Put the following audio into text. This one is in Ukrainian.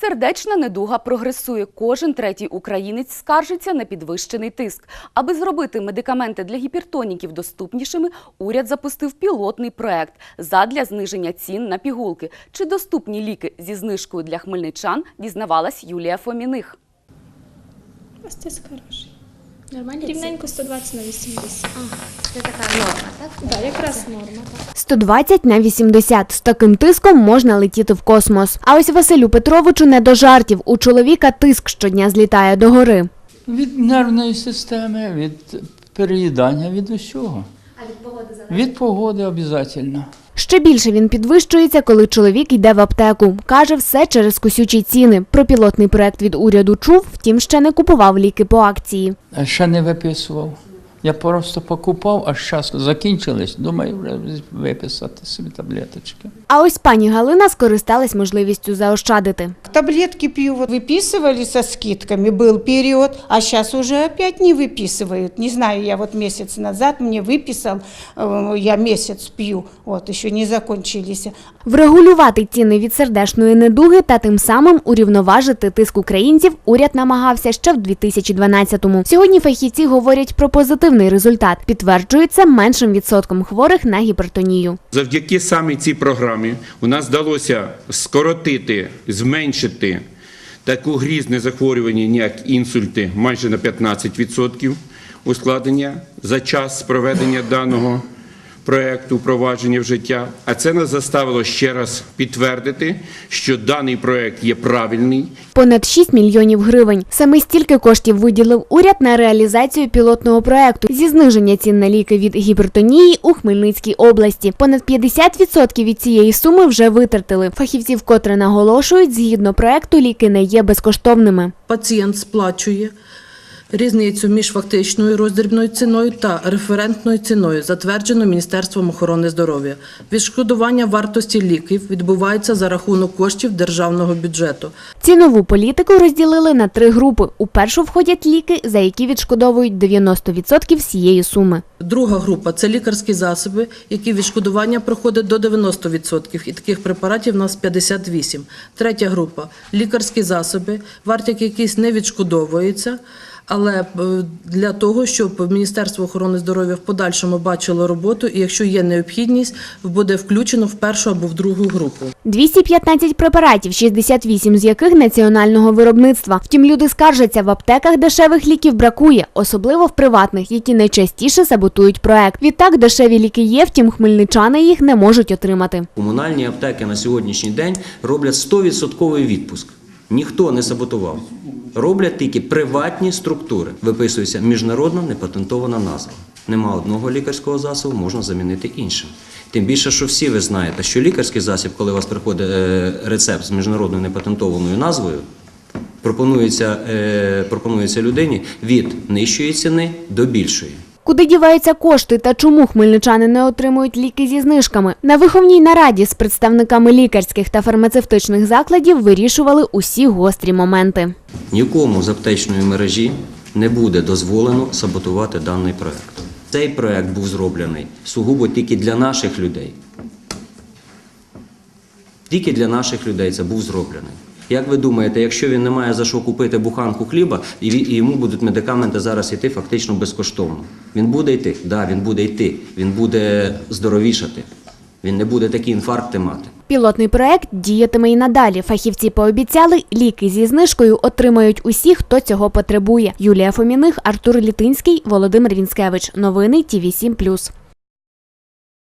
Сердечна недуга прогресує. Кожен третій українець скаржиться на підвищений тиск. Аби зробити медикаменти для гіпертоніків доступнішими, уряд запустив пілотний проект задля зниження цін на пігулки. Чи доступні ліки зі знижкою для хмельничан, дізнавалась Юлія Фоміних. Ось тиск хороший. Нормально? Рівненько 120 на 80. Це така норма, так? Так, якраз норма. Так. 120 на 80. З таким тиском можна летіти в космос. А ось Василю Петровичу не до жартів. У чоловіка тиск щодня злітає до гори. Від нервної системи, від переїдання, від усього. А від погоди залежить? Від погоди обов'язково. Ще більше він підвищується, коли чоловік йде в аптеку. Каже, все через косючі ціни. Про пілотний проект від уряду чув, втім ще не купував ліки по акції. Ще не виписував. Я просто покупав, а зараз закінчились. Думаю, вже виписати собі таблеточки. А ось пані Галина скористалась можливістю заощадити. Таблетки пью, вот выписывали со скидками, был период, а сейчас уже опять не выписывают. Не знаю, я вот месяц назад мне выписал, э, я месяц пью, вот еще не закончились. Врегулювати ціни від сердечної недуги та тим самим урівноважити тиск українців уряд намагався ще в 2012-му. Сьогодні фахівці говорять про позитивний результат. Підтверджується меншим відсотком хворих на гіпертонію. Завдяки саме цій програмі у нас вдалося скоротити, зменшити таку грізне захворювання, як інсульти, майже на 15% ускладнення за час проведення даного проекту впровадження в життя. А це нас заставило ще раз підтвердити, що даний проект є правильний Понад 6 мільйонів гривень. Саме стільки коштів виділив уряд на реалізацію пілотного проекту зі зниження цін на ліки від гіпертонії у Хмельницькій області. Понад 50% від цієї суми вже витратили. Фахівці вкотре наголошують, згідно проекту ліки не є безкоштовними. пацієнт сплачує різницю між фактичною роздрібною ціною та референтною ціною, затвердженою Міністерством охорони здоров'я. Відшкодування вартості ліків відбувається за рахунок коштів державного бюджету. Цінову політику розділили на три групи. У першу входять ліки, за які відшкодовують 90% всієї суми. Друга група це лікарські засоби, які відшкодування проходить до 90%, і таких препаратів у нас 58. Третя група лікарські засоби, вартість яких не відшкодовується. Але е, для того, щоб Міністерство охорони здоров'я в подальшому бачило роботу, і якщо є необхідність, буде включено в першу або в другу групу. 215 препаратів, 68 з яких національного виробництва. Втім, люди скаржаться, в аптеках дешевих ліків бракує, особливо в приватних, які найчастіше саботують проект. Відтак дешеві ліки є, втім хмельничани їх не можуть отримати. Комунальні аптеки на сьогоднішній день роблять 100% відпуск. Ніхто не саботував. Роблять тільки приватні структури. Виписується міжнародно непатентована назва. Нема одного лікарського засобу, можна замінити іншим. Тим більше, що всі ви знаєте, що лікарський засіб, коли у вас приходить е, рецепт з міжнародною непатентованою назвою, пропонується, е, пропонується людині від нижчої ціни до більшої. Куди діваються кошти та чому хмельничани не отримують ліки зі знижками? На виховній нараді з представниками лікарських та фармацевтичних закладів вирішували усі гострі моменти. Нікому з аптечної мережі не буде дозволено саботувати даний проект. Цей проект був зроблений сугубо тільки для наших людей. Тільки для наших людей це був зроблений. Як ви думаєте, якщо він не має за що купити буханку хліба, і йому будуть медикаменти зараз йти фактично безкоштовно? Він буде йти? Так, да, він буде йти. Він буде здоровішати. Він не буде такі інфаркти мати. Пілотний проект діятиме і надалі. Фахівці пообіцяли, ліки зі знижкою отримають усі, хто цього потребує. Юлія Фоміних, Артур Літинський, Володимир Вінськевич. Новини ТІВІ 7+.